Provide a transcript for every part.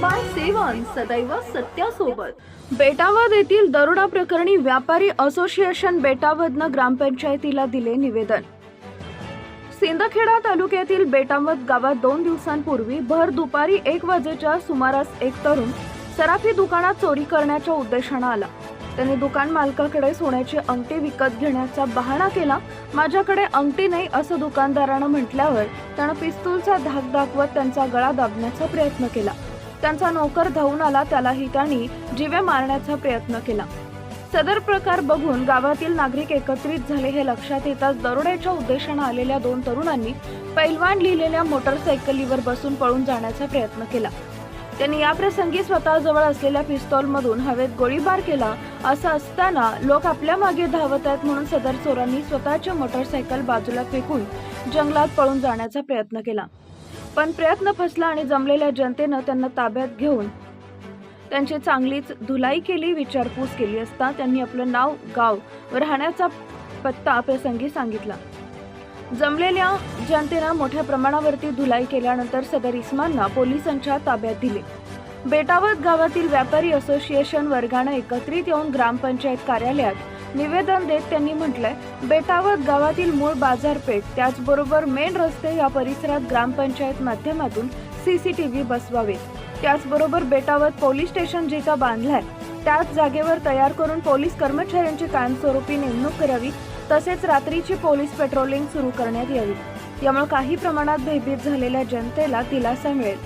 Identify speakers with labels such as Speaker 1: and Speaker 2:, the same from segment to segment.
Speaker 1: By seven सदैव सत्यासोबत. बेटावद येथील दरोडा प्रकरणी व्यापारी असोसिएशन बेटावदनं ग्रामपंचायतीला दिले निवेदन. सिंदखेडा तालुक्यातील बेटावद गावात दोन दिवसांपूर्वी भर दुपारी एक वाजेच्या सुमारास एक तरुण सराफी दुकानात चोरी करण्याच्या उद्देशानं आला. त्याने दुकान मालकाकडे सोन्याची अंगठी विकत घेण्याचा बहाणा केला. माझ्याकडे अंगठी नाही असं दुकानदारानं म्हटल्यावर त्यानं पिस्तूलचा धाक दाखवत त्यांचा गळा दाबण्याचा प्रयत्न केला. त्यांचा नोकर धावून आला त्यालाही त्यांनी जीवे मारण्याचा प्रयत्न केला. सदर प्रकार बघून गावातील नागरिक एकत्रित झाले हे लक्षात येताच दरोड्याच्या उद्देशानं आलेल्या दोन तरुणांनी पैलवान लिहिलेल्या मोटरसायकलीवर बसून पळून जाण्याचा प्रयत्न केला. त्यांनी याप्रसंगी स्वतःजवळ असलेल्या पिस्तॉलमधून हवेत गोळीबार केला असं असताना लोक आपल्या मागे धावत आहेत म्हणून सदर चोरांनी स्वतःची मोटरसायकल बाजूला फेकून जंगलात पळून जाण्याचा प्रयत्न केला. पण प्रयत्न फसला आणि जमलेल्या जनतेनं त्यांना ताब्यात घेऊन त्यांची चांगलीच धुलाई केली विचारपूस केली असता त्यांनी आपलं नाव गाव व राहण्याचा पत्ता प्रसंगी सांगितला. जमलेल्या जनतेनं मोठ्या प्रमाणावरती धुलाई केल्यानंतर सदर इस्मांना पोलिसांच्या ताब्यात दिले. बेटावत गावातील व्यापारी असोसिएशन वर्गानं एकत्रित येऊन ग्रामपंचायत कार्यालयात निवेदन देत त्यांनी म्हटलंय बेटावत गावातील मूळ बाजारपेठ त्याचबरोबर मेन रस्ते या परिसरात ग्रामपंचायत माध्यमातून सीसीटीव्ही बसवावे. त्याचबरोबर बेटावत पोलीस स्टेशन जे का बांधलंय त्याच जागेवर तयार करून पोलीस कर्मचाऱ्यांची कायमस्वरूपी नेमणूक करावी तसेच रात्रीची पोलीस पेट्रोलिंग सुरू करण्यात यावी. यामुळे काही प्रमाणात भयभीत झालेल्या जनतेला दिलासा मिळेल.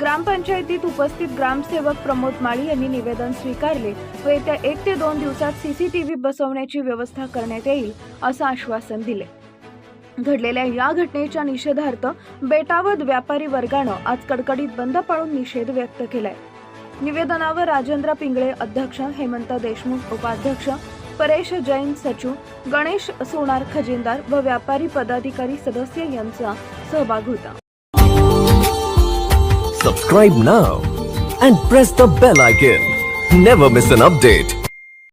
Speaker 1: ग्रामपंचायतीत उपस्थित ग्रामसेवक प्रमोद माळी यांनी निवेदन स्वीकारले व येत्या एक ते दोन दिवसात सीसीटीव्ही बसवण्याची व्यवस्था करण्यात येईल असं आश्वासन दिले. घडलेल्या या घटनेच्या निषेधार्थ बेटावद व्यापारी वर्गानं आज कडकडीत बंद पाळून निषेध व्यक्त केलाय. निवेदनावर राजेंद्र पिंगळे अध्यक्ष हेमंत देशमुख उपाध्यक्ष परेश जैन सचिव गणेश सोनार खजिनदार व व्यापारी पदाधिकारी सदस्य यांचा सहभाग होता.
Speaker 2: Subscribe now and press the bell icon never miss an update